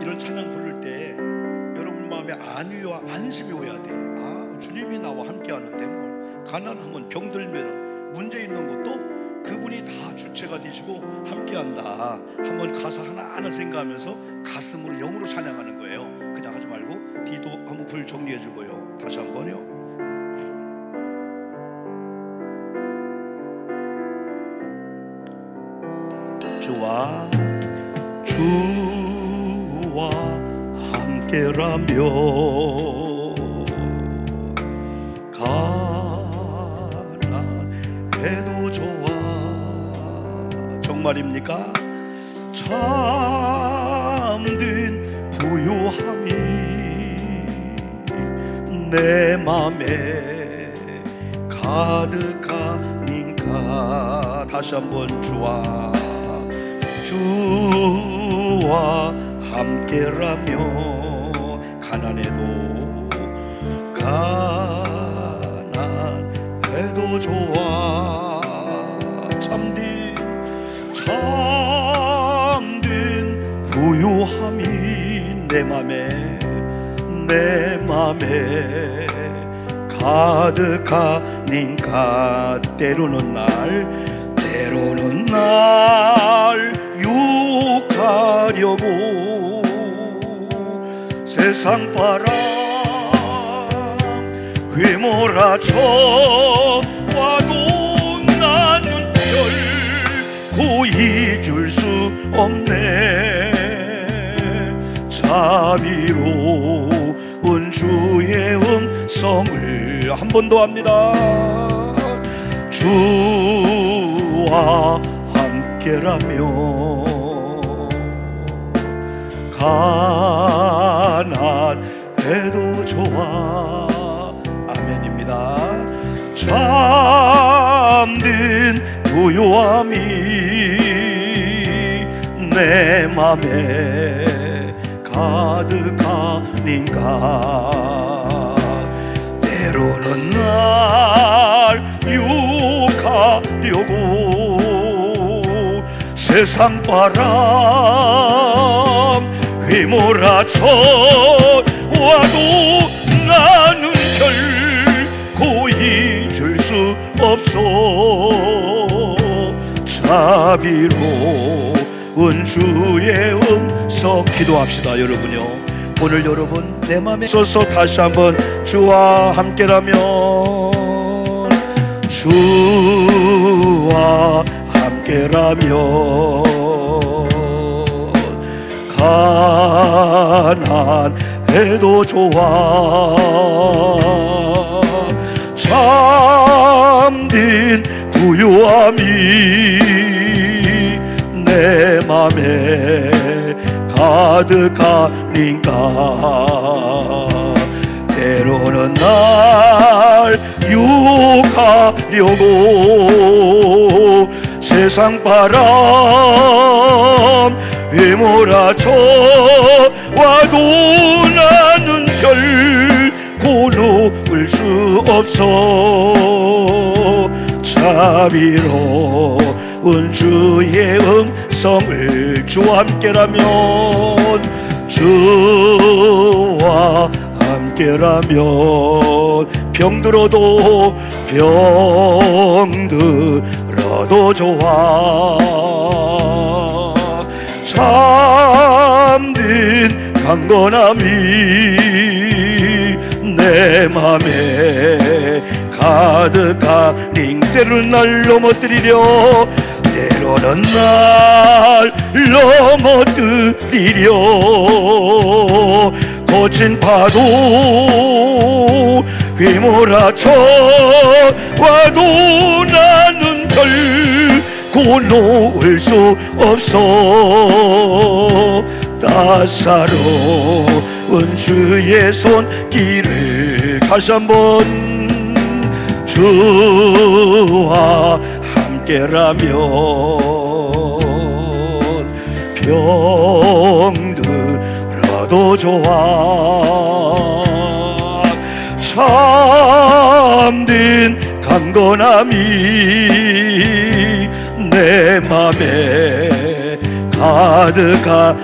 이런 찬양 부를 때 여러분 마음에 안위와 안심이 오야 돼. 아 주님이 나와 함께 하는데 뭐 가난하면 병들면 문제 있는 것도 그분이 다 주체가 되시고 함께 한다. 한번 가사 하나 하나 생각하면서 가슴으로 영으로 찬양하는 거예요. 그냥 하지 말고 뒤도 한번 불 정리해 주고요. 다시 한번요. 주와 주와 함께라며 가난해도 좋아. 정말입니까? 참된 부요함이 내 맘에 가득하니까. 다시 한번 주와 주와 함께라며 가난해도 가난해도 좋아. 참된 참된 부요함이 내 맘에 내 맘에 가득하니까 때로는 날 때로는 날 유혹하려고 세상 바람 휘몰아쳐 와도 나는 결코 잊을 수 없네. 자비로운 주의 음성을 한 번 더 합니다. 주와 함께라며 가난해도 좋아. 아멘입니다. 참된 부요함이 내 맘에 가득하니까. 때로는 날 유혹하려고 세상 바람 휘몰아쳐 와도 나는 결코 잊을 수 없어. 자비로운 주의 음성 기도합시다 여러분요. 오늘 여러분 내 맘에 있어서 다시 한번 주와 함께라면 주와 함께라면 가난해도 좋아. 참된 부요함이 내 맘에 가득하니까. 때로는 날 유혹하려고 세상 바람 휘몰아쳐 와도 나는 결코 놓을 수 없어. 자비로운 주의 음성을 주와 함께라면 주와 함께라면 병들어도 병들어도 좋아 참된 강건함이 내 맘에 가득하니 때로는 날 넘어뜨리려 때로는 날 넘어뜨리려 거친 파도 휘몰아쳐 와도 나는 결코 놓을 수 없어. 따사로운 주의 손길을 다시 한번 주와 함께라면 병들어도 좋아. 참된 강건함이 내 맘에 가득하니까.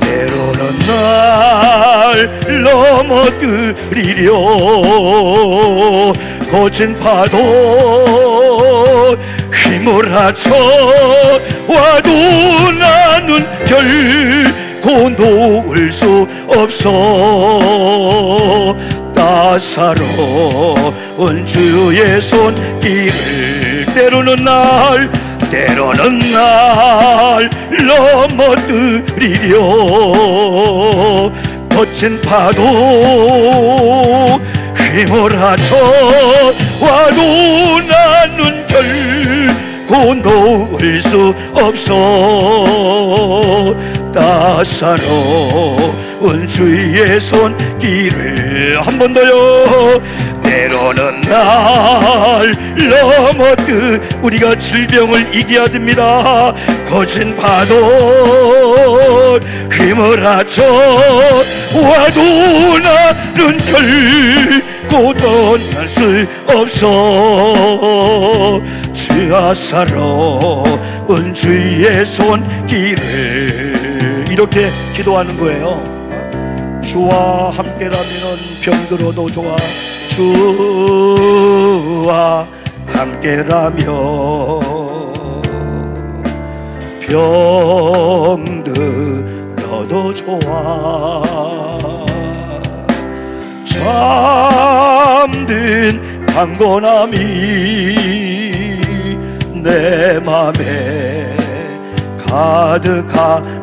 때로는 날 넘어뜨리려 거친 파도 휘몰아쳐 와도 나는 결코 놓을 수 없어 따사로운 주의 손길을 때로는 날 때로는 날 넘어뜨리려. 거친 파도 휘몰아쳐 와도 나는 결코 놓을 수 없어. 따사로 운 주의 손길을 한 번 더요. 때로는 날 넘어뜨 우리가 질병을 이겨야 됩니다. 거친 파도 휘몰아쳐 와도 나는 결코 떠날 수 없어. 주야사로운 주의 손길을 이렇게 기도하는 거예요 주와 함께라면 병들어도 좋아. 주와 함께라면 병들어도 좋아. 잠든 강건함이 내 맘에 가득하니까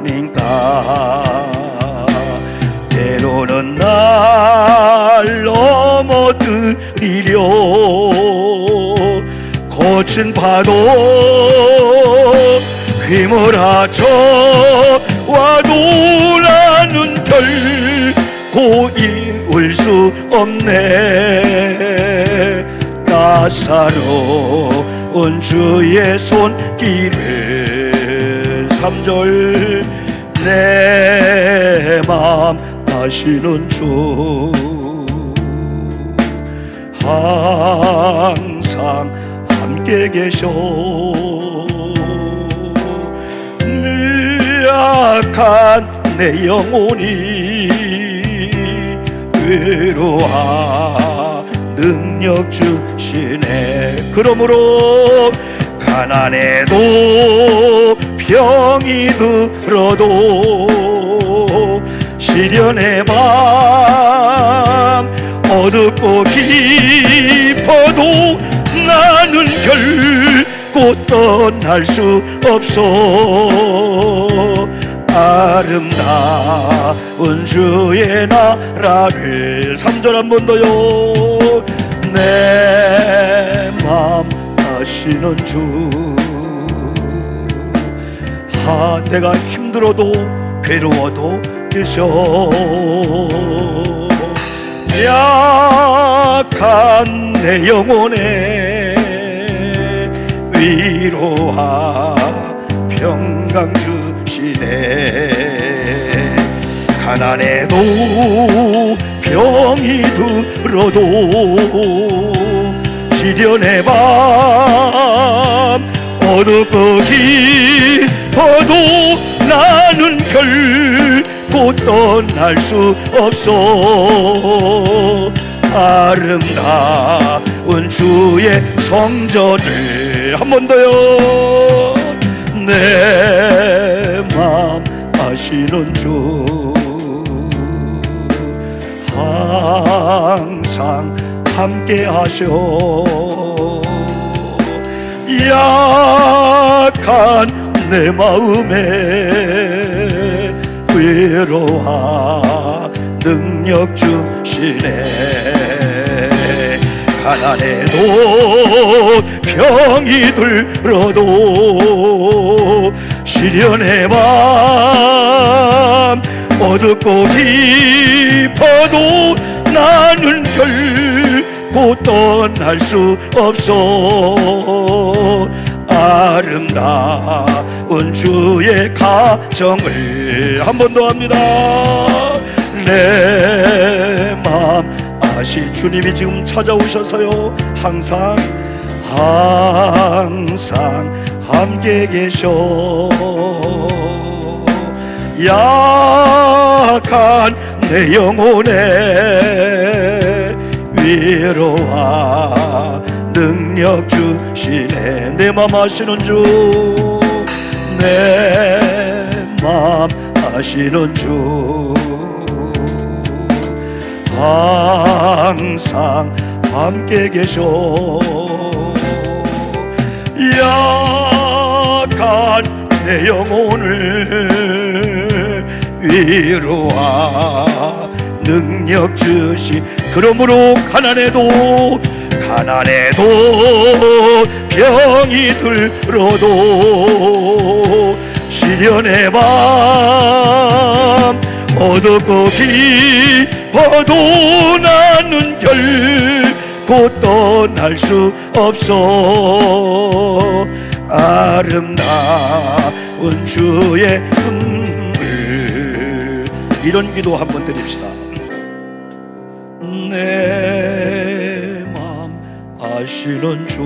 날 넘어뜨리려 거친 파도 휘몰아쳐 와도 나는 결코 이울 수 없네. 따사로운 주의 손길을 삼절 내맘 아시는 주. 항상 함께 계셔. 약한 내 영혼이 외로워 능력 주시네. 그러므로 가난해도 병이 들어도 시련의 밤 어둡고 깊어도 나는 결코 떠날 수 없어 아름다운 주의 나라를 삼절 한 번 더요. 내 맘 아시는 주. 아, 내가 힘들어도 괴로워도 계셔. 약한 내 영혼에 위로와 평강 주시네. 가난해도 병이 들어도 시련의 밤 어둡고 깊어도 나는 결 코 떠날 수 없어. 아름다운 주의 성전을 한 번 더요. 내 맘 아시는 주. 항상 함께 하셔 약한 내 마음에 외로워 능력 주시네. 가난해도 병이 들어도 시련의 밤 어둡고 깊어도 나는 결코 떠날 수 없어 아름다운 주의 가정을 한 번 더 합니다. 내맘 아시 주님이 지금 찾아오셔서요. 항상 항상 함께 계셔. 약한 내 영혼에 위로와 능력 주시네. 내 맘 아시는 주 내 맘 아시는 주. 항상 함께 계셔. 약한 내 영혼을 위로와 능력 주시 그러므로 가난해도 가난해도 병이 들어도 시련의 밤 어둡고 깊어도 나는 결코 떠날 수 없어. 아름다운 주의 품을 이런 기도 한번 드립시다. 내맘 아시는 주.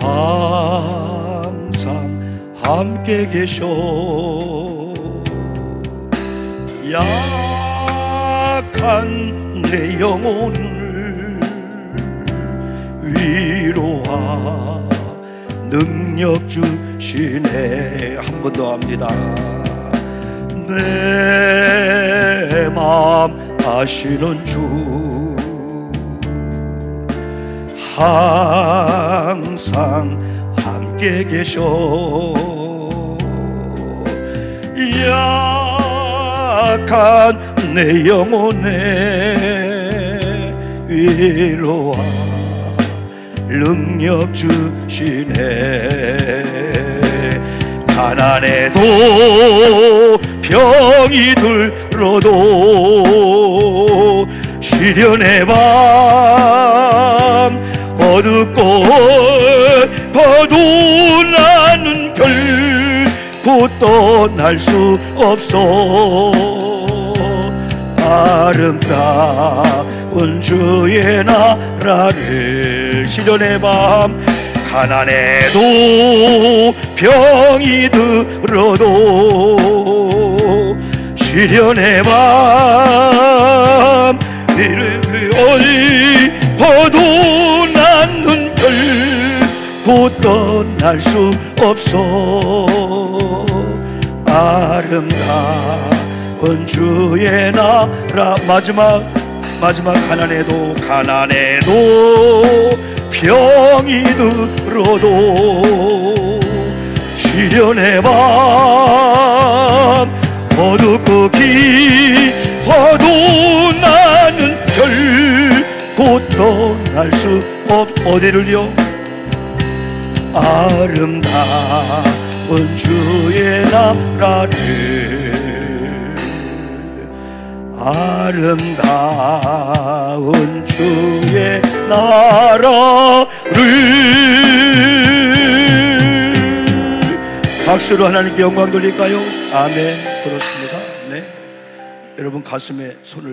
항상 함께 계셔. 약한 내 영혼을 위로와 능력 주시네. 한 번 더 합니다. 내 마음 아시는 주 항상 함께 계셔. 약한 내 영혼에 위로와 능력 주시네. 가난해도 병이 들어도 시련의 밤 어둡고 더도 나는 결코 떠날 수 없어. 아름다운 주의 나라를 시련의 밤 가난해도 병이 들어도 시련의 밤 이를 어디 떠날 수 없어. 아름다운 주의 나라. 마지막 마지막 가난해도 가난해도 병이 들어도 시련의 밤 어둡고 깊어도 나는 결코 떠날 수 없 어디를요 아름다운 주의 나라를 아름다운 주의 나라를 박수로 하나님께 영광 돌릴까요? 아멘. 그렇습니다. 네. 여러분 가슴에 손을